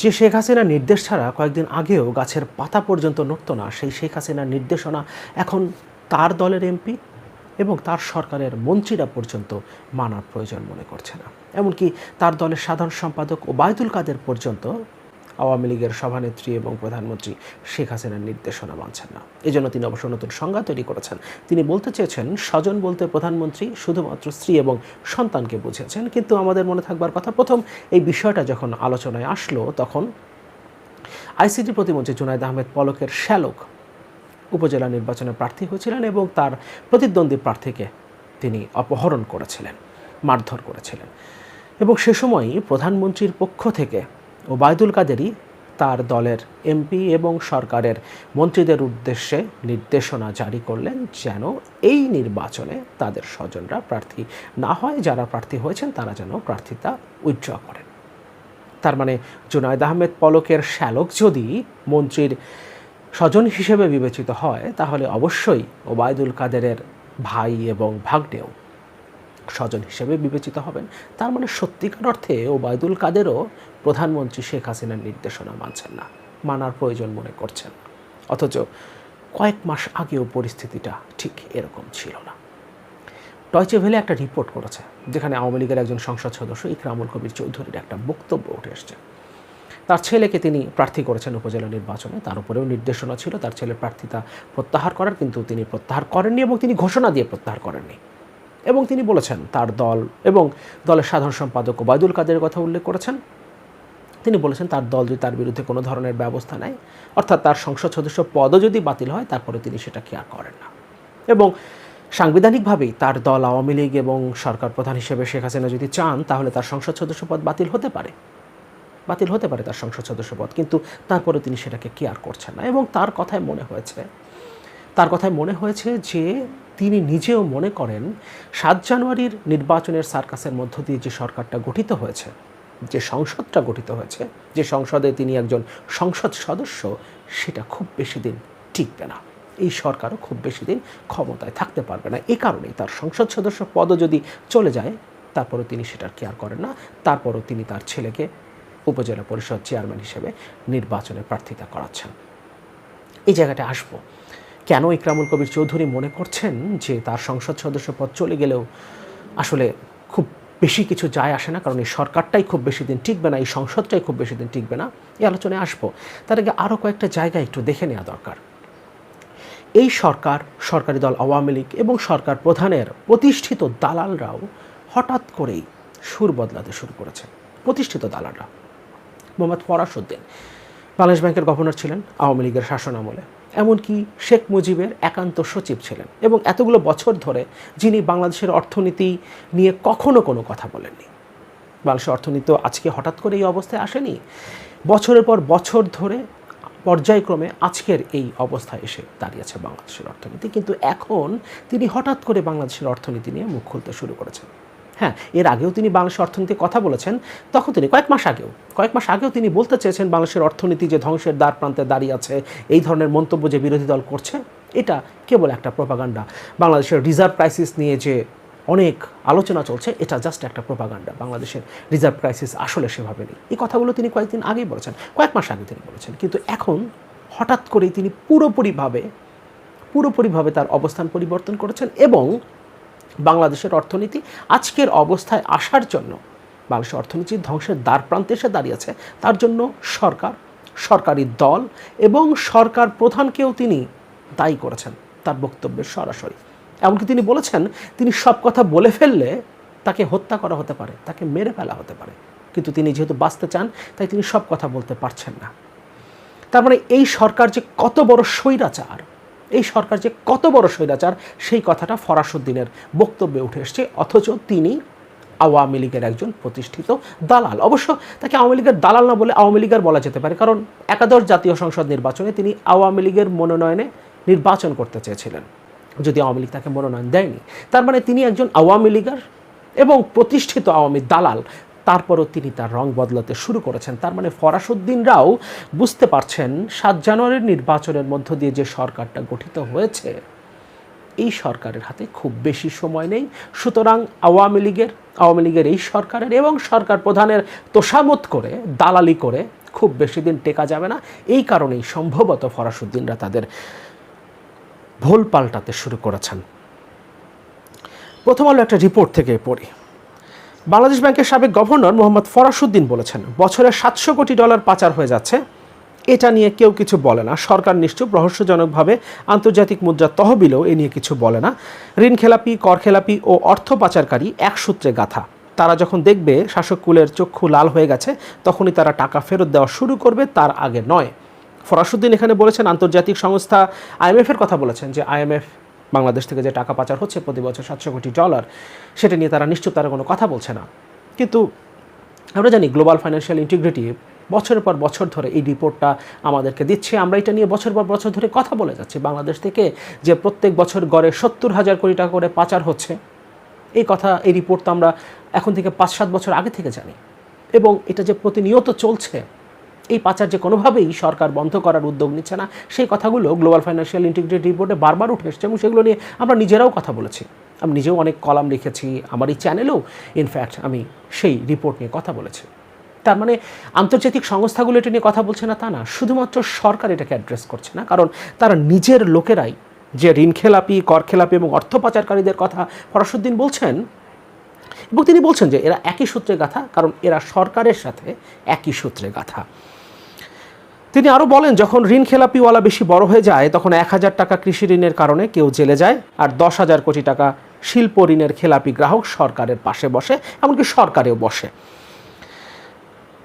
যে শেখ হাসিনার নির্দেশ ছাড়া কয়েকদিন আগেও গাছের পাতা পর্যন্ত নড়ত না, সেই শেখ হাসিনার নির্দেশনা এখন তার দলের এমপি এবং তার সরকারের মন্ত্রীরা পর্যন্ত মানার প্রয়োজন মনে করছে না। এমনকি তার দলের সাধারণ সম্পাদক ওবায়দুল কাদের পর্যন্ত আওয়ামী লীগের সভানেত্রী এবং প্রধানমন্ত্রী শেখ হাসিনার নির্দেশনা মানছেন না। এজন্য তিনি অবশ্য নতুন সংজ্ঞা তৈরি করেছেন। তিনি বলতে চেয়েছেন, স্বজন বলতে প্রধানমন্ত্রী শুধুমাত্র স্ত্রী এবং সন্তানকে বুঝিয়েছেন। কিন্তু আমাদের মনে থাকবার কথা, প্রথম এই বিষয়টা যখন আলোচনায় আসলো, তখন আইসিটি প্রতিমন্ত্রী জুনায়দ আহমেদ পলকের শ্যালক উপজেলা নির্বাচনে প্রার্থী হয়েছিলেন এবং তার প্রতিদ্বন্দ্বী প্রার্থীকে তিনি অপহরণ করেছিলেন, মারধর করেছিলেন। এবং সে সময়ই প্রধানমন্ত্রীর পক্ষ থেকে ওবায়দুল কাদেরই তার দলের এমপি এবং সরকারের মন্ত্রীদের উদ্দেশ্যে নির্দেশনা জারি করলেন যেন এই নির্বাচনে তাদের স্বজনরা প্রার্থী না হয়, যারা প্রার্থী হয়েছেন তারা যেন প্রার্থিতা উইথড্র করেন। তার মানে জুনায়দ আহমেদ পলকের শ্যালক যদি মন্ত্রীর স্বজন হিসেবে বিবেচিত হয়, তাহলে অবশ্যই ওবায়দুল কাদেরের ভাই এবং ভাগ্নেও স্বজন হিসেবে বিবেচিত হবেন। তার মানে সত্যিকার অর্থে ওবায়দুল কাদেরও প্রধানমন্ত্রী শেখ হাসিনার নির্দেশনা মানছেন না, মানার প্রয়োজন মনে করছেন। অথচ কয়েক মাস আগেও পরিস্থিতিটা ঠিক এরকম ছিল না। টয়চে ভেলে একটা রিপোর্ট করেছে, যেখানে আওয়ামী লীগের একজন সংসদ সদস্য ইকরামুল কবির চৌধুরীর একটা বক্তব্য উঠে এসছে। তার ছেলেকে তিনি প্রার্থী করেছেন উপজেলা নির্বাচনে, তার উপরেও নির্দেশনা ছিল, তার ছেলের প্রার্থিতা প্রত্যাহার করার, কিন্তু তিনি প্রত্যাহার করেননি এবং তিনি ঘোষণা দিয়ে প্রত্যাহার করেননি। এবং তিনি বলেছেন, তার দল এবং দলের সাধারণ সম্পাদক ওবায়দুল কাদের কথা উল্লেখ করেছেন তিনি বলেছেন তার দল যদি তার বিরুদ্ধে কোনো ধরনের ব্যবস্থা নেয়, অর্থাৎ তার সংসদ সদস্য পদও যদি বাতিল হয়, তারপরে তিনি সেটা কেয়ার করেন না। এবং সাংবিধানিকভাবেই তার দল আওয়ামী লীগ এবং সরকার প্রধান হিসেবে শেখ হাসিনা যদি চান, তাহলে তার সংসদ সদস্য পদ বাতিল হতে পারে। বাতিল হতে পারে তার সংসদ সদস্য পদ, কিন্তু তারপরে তিনি সেটাকে কেয়ার করছেন না। এবং তার কথায় মনে হয়েছে, তার কথায় মনে হয়েছে যে তিনি নিজেও মনে করেন, সাত জানুয়ারির নির্বাচনের সার্কাসের মধ্য দিয়ে যে সরকারটা গঠিত হয়েছে যে সংসদটা গঠিত হয়েছে, যে সংসদে তিনি একজন সংসদ সদস্য, সেটা খুব বেশি দিন টিকবে না। এই সরকারও খুব বেশি দিন ক্ষমতায় থাকতে পারবে না। এ কারণেই তার সংসদ সদস্য পদও যদি চলে যায়, তারপরও তিনি সেটার কেয়ার করেন না। তারপরও তিনি তার ছেলেকে উপজেলা পরিষদ চেয়ারম্যান হিসেবে নির্বাচনে প্রার্থিতা করাচ্ছেন। এই জায়গাটা আসব। কেন ইকরামুল কবির চৌধুরী মনে করছেন যে তার সংসদ সদস্য পদ চলে গেলেও আসলে খুব বেশি কিছু যায় আসে না, কারণ এই সরকারটাই খুব বেশি দিন টিকবে না, এই সংসদটাই খুব বেশি দিন টিকবে না। এই আলোচনায় আসব। তার আগে আরও কয়েকটা জায়গা একটু দেখে নেওয়া দরকার। এই সরকার, সরকারি দল আওয়ামী লীগ এবং সরকার প্রধানের প্রতিষ্ঠিত দালালরাও হঠাৎ করেই সুর বদলাতে শুরু করেছে। প্রতিষ্ঠিত দালালরা। মোহাম্মদ ফরাসুদ্দিন বাংলাদেশ ব্যাংকের গভর্নর ছিলেন আওয়ামী লীগের শাসন আমলে এমনকি শেখ মুজিবের একান্ত সচিব ছিলেন এবং এতগুলো বছর ধরে যিনি বাংলাদেশের অর্থনীতি নিয়ে কখনো কোনো কথা বলেননি। বাংলাদেশের অর্থনীতি তো আজকে হঠাৎ করে এই অবস্থায় আসেনি। বছরের পর বছর ধরে পর্যায়ক্রমে আজকের এই অবস্থায় এসে দাঁড়িয়েছে বাংলাদেশের অর্থনীতি। কিন্তু এখন তিনি হঠাৎ করে বাংলাদেশের অর্থনীতি নিয়ে মুখ খুলতে শুরু করেছেন। হ্যাঁ এর আগেও তিনি বাংলাদেশের অর্থনীতির কথা বলেছেন, তখন তিনি কয়েক মাস আগেও, কয়েক মাস আগেও তিনি বলতে চেয়েছেন বাংলাদেশের অর্থনীতি যে ধ্বংসের দ্বার প্রান্তে দাঁড়িয়ে আছে, এই ধরনের মন্তব্য যে বিরোধী দল করছে, এটা কেবল একটা প্রপাগান্ডা বাংলাদেশের রিজার্ভ ক্রাইসিস নিয়ে যে অনেক আলোচনা চলছে, এটা জাস্ট একটা প্রপাগান্ডা বাংলাদেশের রিজার্ভ ক্রাইসিস আসলে সেভাবে নেই। এই কথাগুলো তিনি কয়েকদিন আগেই বলেছেন, কয়েক মাস আগে তিনি বলেছেন। কিন্তু এখন হঠাৎ করেই তিনি পুরোপুরিভাবে পুরোপুরিভাবে তার অবস্থান পরিবর্তন করেছেন এবং বাংলাদেশের অর্থনীতি আজকের অবস্থায় আসার জন্য। বাংলাদেশের অর্থনীতি ধ্বংসের দ্বার প্রান্তে এসে দাঁড়িয়েছে। তার জন্য সরকার, সরকারি দল এবং সরকার প্রধানকেও তিনি দায়ী করেছেন তার বক্তব্যের সরাসরি। এমনকি তিনি বলেছেন, তিনি সব কথা বলে ফেললে তাকে হত্যা করা হতে পারে, তাকে মেরে ফেলা হতে পারে। কিন্তু তিনি যেহেতু বাঁচতে চান, তাই তিনি সব কথা বলতে পারছেন না। তার মানে এই সরকার যে কত বড় স্বৈরাচার এই সরকার যে কত বড় স্বৈরাচার, সেই কথাটা ফরাসুদ্দিনের বক্তব্যে উঠে এসছে। অথচ তিনি আওয়ামী লীগের একজন প্রতিষ্ঠিত দালাল। অবশ্য তাকে আওয়ামী লীগের দালাল না বলে আওয়ামী লীগের বলা যেতে পারে, কারণ একাদশ জাতীয় সংসদ নির্বাচনে তিনি আওয়ামী লীগের মনোনয়নে নির্বাচন করতে চেয়েছিলেন। যদি আওয়ামী লীগ তাকে মনোনয়ন দেয়নি। তার মানে তিনি একজন আওয়ামী লীগের এবং প্রতিষ্ঠিত আওয়ামী দালাল। তারপরও তিনি তার রং বদলাতে শুরু করেছেন। তার মানে ফরাসুদ্দিনরাও বুঝতে পারছেন, সাত জানুয়ারির নির্বাচনের মধ্য দিয়ে যে সরকারটা গঠিত হয়েছে, এই সরকারের হাতে খুব বেশি সময় নেই। সুতরাং আওয়ামী লীগের আওয়ামী লীগের এই সরকারের এবং সরকার প্রধানের তোষামত করে, দালালি করে খুব বেশি দিন টেকা যাবে না। এই কারণেই সম্ভবত ফরাসুদ্দিনরা তাদের ভুল পাল্টাতে শুরু করেছেন। প্রথম আলো একটা রিপোর্ট থেকে পড়ি। বাংলাদেশ ব্যাংকের সাবেক গভর্নর মোহাম্মদ ফরাসুদ্দিন বলেছেন, বছরে সাতশো কোটি ডলার পাচার হয়ে যাচ্ছে। এটা নিয়ে কেউ কিছু বলে না। সরকার নিশ্চুপ, রহস্যজনকভাবে আন্তর্জাতিক মুদ্রা তহবিলও এ নিয়ে কিছু বলে না। ঋণ খেলাপি, কর খেলাপি ও অর্থ পাচারকারী এক সূত্রে গাথা। তারা যখন দেখবে শাসক কুলের চক্ষু লাল হয়ে গেছে, তখনই তারা টাকা ফেরত দেওয়া শুরু করবে তার আগে নয়। ফরাসুদ্দিন এখানে বলেছেন, আন্তর্জাতিক সংস্থা আইএমএফের কথা বলেছেন যে, আইএমএফ বাংলাদেশ থেকে যে টাকা পাচার হচ্ছে প্রতি বছর সাতশো কোটি ডলার, সেটা নিয়ে তারা নিশ্চয় তারা কোনো কথা বলছে না। কিন্তু আমরা জানি গ্লোবাল ফাইন্যান্সিয়াল ইন্টিগ্রিটি বছরের পর বছর ধরে এই রিপোর্টটা আমাদেরকে দিচ্ছে। আমরা এটা নিয়ে বছর পর বছর ধরে কথা বলে যাচ্ছি। বাংলাদেশ থেকে যে প্রত্যেক বছর গড়ে সত্তর হাজার কোটি টাকা করে পাচার হচ্ছে, এই কথা, এই রিপোর্ট তো আমরা এখন থেকে পাঁচ সাত বছর আগে থেকে জানি। এবং এটা যে প্রতিনিয়ত চলছে এই পাচার যে কোনোভাবেই সরকার বন্ধ করার উদ্যোগ নিচ্ছে না, সেই কথাগুলো গ্লোবাল ফাইন্যান্সিয়াল ইন্টিগ্রেটেড রিপোর্টে বারবার উঠে এসছে এবং সেগুলো নিয়ে আমরা নিজেরাও কথা বলেছি। আমি নিজেও অনেক কলাম লিখেছি, আমার এই চ্যানেলেও ইনফ্যাক্ট আমি সেই রিপোর্ট নিয়ে কথা বলেছি। তার মানে আন্তর্জাতিক সংস্থাগুলো এটা নিয়ে কথা বলছে না তা না, শুধুমাত্র সরকার এটাকে অ্যাড্রেস করছে না, কারণ তারা নিজের লোকেরাই যে ঋণ খেলাপি, কর খেলাপি এবং অর্থ পাচারকারীদের কথা ফরাসুদ্দিন বলছেন, এবং তিনি বলছেন যে এরা একই সূত্রে গাথা, কারণ এরা সরকারের সাথে একই সূত্রে গাথা। তিনি আরও বলেন, যখন ঋণ খেলাপিওয়ালা বেশি বড় হয়ে যায়, তখন এক হাজার টাকা কৃষি ঋণের কারণে কেউ জেলে যায় আর দশ হাজার কোটি টাকা শিল্প ঋণের খেলাপি গ্রাহক সরকারের পাশে বসে, এমনকি সরকারেও বসে।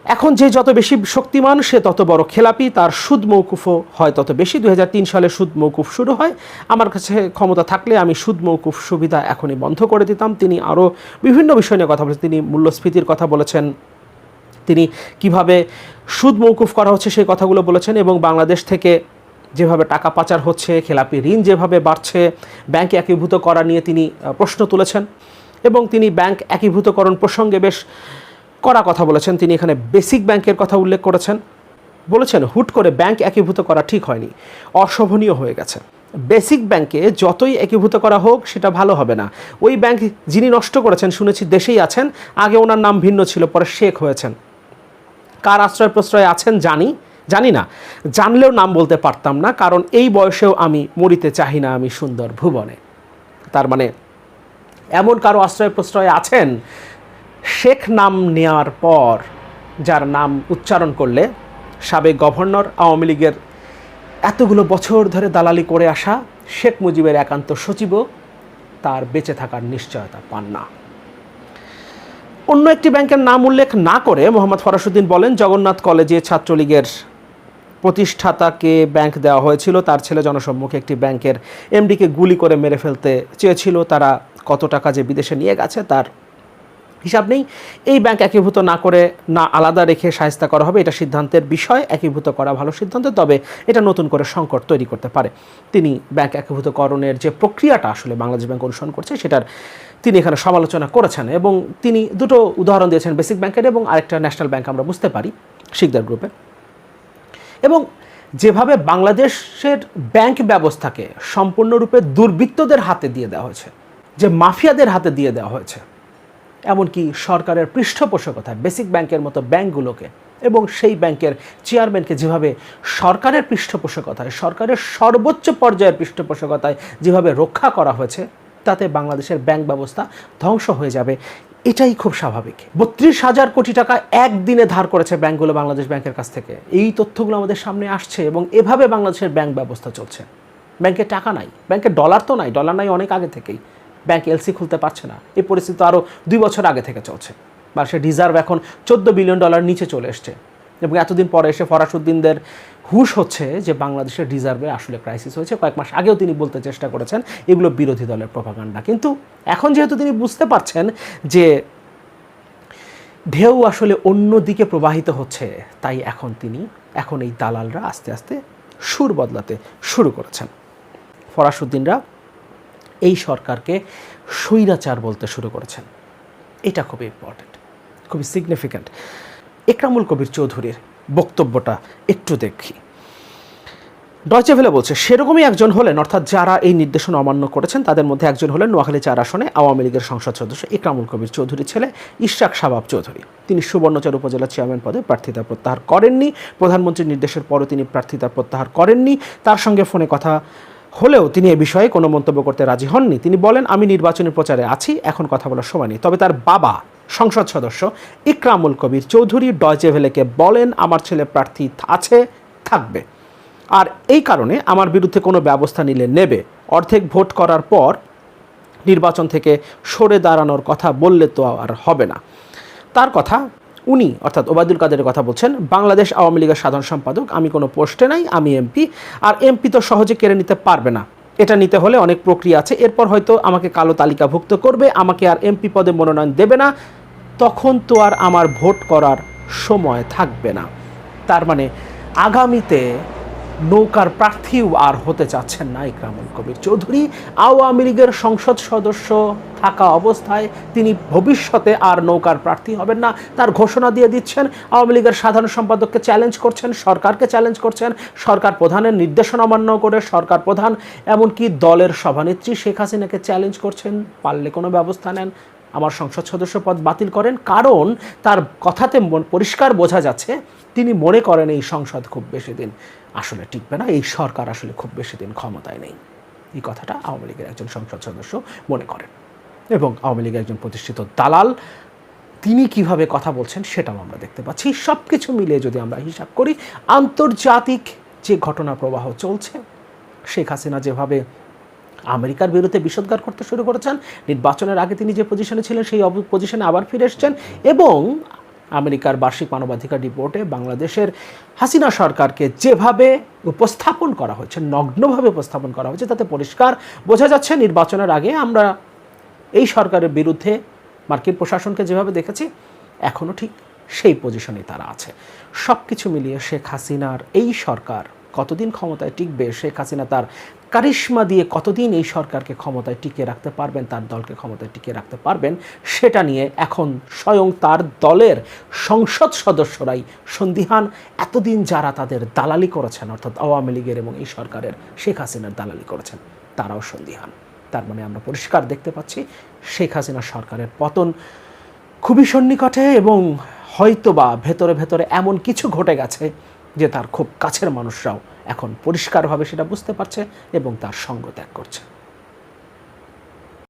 এখন যে যত বেশি শক্তিমান, সে তত বড় খেলাপি, তার সুদ মৌকুফও হয় তত বেশি। দুই হাজার তিন সালে সুদ মৌকুফ শুরু হয়। আমার কাছে ক্ষমতা থাকলে আমি সুদ মৌকুফ সুবিধা এখনই বন্ধ করে দিতাম। তিনি আরও বিভিন্ন বিষয় নিয়ে কথা বলেছেন। তিনি মূল্যস্ফীতির কথা বলেছেন। তিনি কীভাবে সুদ মৌকুফ করা হচ্ছে সেই কথাগুলো বলেছেন এবং বাংলাদেশ থেকে যেভাবে টাকা পাচার হচ্ছে, খেলাপি ঋণ যেভাবে বাড়ছে, ব্যাংক একীভূত করা নিয়ে তিনি প্রশ্ন তুলেছেন এবং তিনি ব্যাংক একীভূতকরণ প্রসঙ্গে বেশ করা কথা বলেছেন। তিনি এখানে বেসিক ব্যাংকের কথা উল্লেখ করেছেন। বলেছেন, হুট করে ব্যাংক একীভূত করা ঠিক হয়নি, অশোভনীয় হয়ে গেছে। বেসিক ব্যাংকে যতই একীভূত করা হোক, সেটা ভালো হবে না। ওই ব্যাংক যিনি নষ্ট করেছেন, শুনেছি দেশেই আছেন, আগে ওনার নাম ভিন্ন ছিল, পরে শেখ হয়েছেন। কার আশ্রয় প্রশ্রয় আছেন জানি জানি না। জানলেও নাম বলতে পারতাম না, কারণ এই বয়সেও আমি মরিতে চাহি না আমি সুন্দর ভুবনে। তার মানে এমন কারও আশ্রয় প্রশ্রয় আছেন, শেখ নাম নেওয়ার পর যার নাম উচ্চারণ করলে সাবেক গভর্নর আওয়ামী লীগের এতগুলো বছর ধরে দালালি করে আসা শেখ মুজিবের একান্ত সচিবও তার বেঁচে থাকার নিশ্চয়তা পান না। অন্য একটি ব্যাংকের নাম উল্লেখ না করে মোহাম্মদ ফরাসুদ্দিন বলেন, জগন্নাথ কলেজে ছাত্রলীগের প্রতিষ্ঠাতাকে ব্যাংক দেওয়া হয়েছিল। তার ছেলে জনসম্মুখে একটি ব্যাংকের এমডিকে গুলি করে মেরে ফেলতে চেয়েছিল। তারা কত টাকা যে বিদেশে নিয়ে গেছে, তার হিসাব নেই। এই ব্যাংক একীভূত না করে না আলাদা রেখে সাহিস্তা করা হবে, এটা সিদ্ধান্তের বিষয়। একীভূত করা ভালো সিদ্ধান্ত, তবে এটা নতুন করে সংকট তৈরি করতে পারে। তিনি ব্যাংক একীভূতকরণের যে প্রক্রিয়াটা আসলে বাংলাদেশ ব্যাংক অনুসরণ করছে, সেটার তিনি এখানে সমালোচনা করেছেন এবং তিনি দুটো উদাহরণ দিয়েছেন বেসিক ব্যাংকের এবং আরেকটা ন্যাশনাল ব্যাংক আমরা বুঝতে পারি, শিকদার গ্রুপে। এবং যেভাবে বাংলাদেশের ব্যাংক ব্যবস্থাকে সম্পূর্ণরূপে দুর্বৃত্তদের হাতে দিয়ে দেওয়া হয়েছে, যে মাফিয়াদের হাতে দিয়ে দেওয়া হয়েছে এমনকি সরকারের পৃষ্ঠপোষকতায় বেসিক ব্যাংকের মতো ব্যাংকগুলোকে এবং সেই ব্যাংকের চেয়ারম্যানকে যেভাবে সরকারের পৃষ্ঠপোষকতায়, সরকারের সর্বোচ্চ পর্যায়ের পৃষ্ঠপোষকতায় যেভাবে রক্ষা করা হয়েছে, তাতে বাংলাদেশের ব্যাংক ব্যবস্থা ধ্বংস হয়ে যাবে। এটাই খুব স্বাভাবিক। বত্রিশ হাজার কোটি টাকা একদিনে ধার করেছে ব্যাংকগুলো বাংলাদেশ ব্যাংকের কাছ থেকে। এই তথ্যগুলো আমাদের সামনে আসছে এবং এভাবে বাংলাদেশের ব্যাংক ব্যবস্থা চলছে। ব্যাংকে টাকা নাই, ব্যাংকে ডলার তো নাই, ডলার নাই অনেক আগে থেকেই। ব্যাংক এলসি খুলতে পারছে না। এই পরিস্থিতি আরও দুই বছর আগে থেকে চলছে। বা সে রিজার্ভ এখন চোদ্দ বিলিয়ন ডলার নিচে চলে এসছে। এবং এতদিন পরে এসে ফরাসুদ্দিনদের হুশ হচ্ছে যে বাংলাদেশের রিজার্ভে আসলে ক্রাইসিস হয়েছে। কয়েক মাস আগেও তিনি বলতে চেষ্টা করেছেন, এগুলো বিরোধী দলের প্রভাকাণ্ডা কিন্তু এখন যেহেতু তিনি বুঝতে পারছেন যে ঢেউ আসলে অন্য দিকে প্রবাহিত হচ্ছে, তাই এখন তিনি, এখন এই দালালরা আস্তে আস্তে সুর বদলাতে শুরু করেছেন। ফরাসুদ্দিনরা এই সরকারকে স্বৈরাচার বলতে শুরু করেছেন। এটা খুবই ইম্পর্ট্যান্ট খুবই সিগনিফিক্যান্ট একরামুল কবির চৌধুরীর বক্তব্যটা একটু দেখি। ডয়চে ভেলে বলছে, সেরকমই একজন হলেন, অর্থাৎ যারা এই নির্দেশনা অমান্য করেছেন, তাদের মধ্যে একজন হলেন নোয়াখালী চার আসনে আওয়ামী লীগের সংসদ সদস্য ইকরামুল কবির চৌধুরী ছেলে ইশাক শাবাব চৌধুরী। তিনি সুবর্ণচর উপজেলা চেয়ারম্যান পদে প্রার্থিতা প্রত্যাহার করেননি। প্রধানমন্ত্রীর নির্দেশের পরও তিনি প্রার্থিতা প্রত্যাহার করেননি। তার সঙ্গে ফোনে কথা হলেও তিনি এ বিষয়ে কোনো মন্তব্য করতে রাজি হননি। তিনি বলেন, আমি নির্বাচনী প্রচারে আছি, এখন কথা বলার সময় নেই। তবে তার বাবা, সংসদ সদস্য ইকরামুল কবির চৌধুরী ডয়চে ভেলেকে বলেন, আমার ছেলে প্রার্থী আছে, থাকবে। আর এই কারণে আমার বিরুদ্ধে কোনো ব্যবস্থা নিলে নেবে। অর্ধেক ভোট করার পর নির্বাচন থেকে সরে দাঁড়ানোর কথা বললে তো আর হবে না। তার কথা উনি, অর্থাৎ ওবায়দুল কাদের কথা বলছেন, বাংলাদেশ আওয়ামী লীগের সাধারণ সম্পাদক, আমি কোনো পোস্টে নাই, আমি এমপি, আর এমপি তো সহজে কেড়ে নিতে পারবে না। এটা নিতে হলে অনেক প্রক্রিয়া আছে, এরপর হয়তো আমাকে কালো তালিকাভুক্ত করবে, আমাকে আর এমপি পদে মনোনয়ন দেবে না, তখন তো আর আমার ভোট করার সময় থাকবে না। তার মানে আগামীতে নৌকার প্রার্থীও আর হতে চাচ্ছেন না ইকরামুল কবির চৌধুরী। আওয়ামী লীগের সংসদ সদস্য থাকা অবস্থায় তিনি ভবিষ্যতে আর নৌকার প্রার্থী হবেন না। তার ঘোষণা দিয়ে দিচ্ছেন, আওয়ামী লীগের সাধারণ সম্পাদককে চ্যালেঞ্জ করছেন, সরকারকে চ্যালেঞ্জ করছেন, সরকার প্রধানের নির্দেশনা অমান্য করে সরকার প্রধান, এমনকি দলের সভানেত্রী শেখ হাসিনাকে চ্যালেঞ্জ করছেন, পারলে কোনো ব্যবস্থা নেন। আমার সংসদ সদস্য পদ বাতিল করেন। কারণ তার কথাতে পরিষ্কার বোঝা যাচ্ছে, তিনি মনে করেন এই সংসদ খুব বেশি দিন আসলে টিকবে না, এই সরকার আসলে খুব বেশি দিন ক্ষমতায় নেই। এই কথাটা আওয়ামী লীগের একজন সংসদ সদস্য মনে করেন। এবং আওয়ামী লীগের একজন প্রতিষ্ঠিত দালাল, তিনি কীভাবে কথা বলছেন সেটাও আমরা দেখতে পাচ্ছি। সব কিছু মিলিয়ে যদি আমরা হিসাব করি, আন্তর্জাতিক যে ঘটনা প্রবাহ চলছে, শেখ হাসিনা যেভাবে আমেরিকার বিরুদ্ধে বিষোদ্গার করতে শুরু করেছেন। নির্বাচনের আগে তিনি যে পজিশনে ছিলেন, সেই পজিশনে আবার ফিরে এসছেন এবং আমেরিকার বার্ষিক মানবাধিকার রিপোর্টে বাংলাদেশের হাসিনা সরকারকে যেভাবে উপস্থাপন করা হয়েছে, নগ্নভাবে উপস্থাপন করা হয়েছে, তাতে পরিষ্কার বোঝা যাচ্ছে নির্বাচনের আগে আমরা এই সরকারের বিরুদ্ধে মার্কিন প্রশাসনকে যেভাবে দেখেছি এখনও ঠিক সেই পজিশনে তারা আছে। সব কিছু মিলিয়ে শেখ হাসিনার এই সরকার কতদিন ক্ষমতায় টিকবে? শেখ হাসিনা তার কারিশ্মা দিয়ে কতদিন এই সরকারকে ক্ষমতায় টিকিয়ে রাখতে পারবেন, তার দলকে ক্ষমতায় টিকিয়ে রাখতে পারবেন, সেটা নিয়ে এখন স্বয়ং তার দলের সংসদ সদস্যরাই সন্দিহান। এতদিন যারা তাদের দালালি করেছেন, অর্থাৎ আওয়ামী লীগের এবং এই সরকারের শেখ হাসিনার দালালি করেছেন, তারাও সন্দিহান। তার মানে আমরা পরিষ্কার দেখতে পাচ্ছি, শেখ হাসিনা সরকারের পতন খুবই সন্নিকটে এবং হয়তোবা ভেতরে ভেতরে এমন কিছু ঘটে গেছে যে তার খুব কাছের মানুষরাও এখন পরিষ্কারভাবে সেটা বুঝতে পারছে এবং তার সঙ্গ ত্যাগ করছে।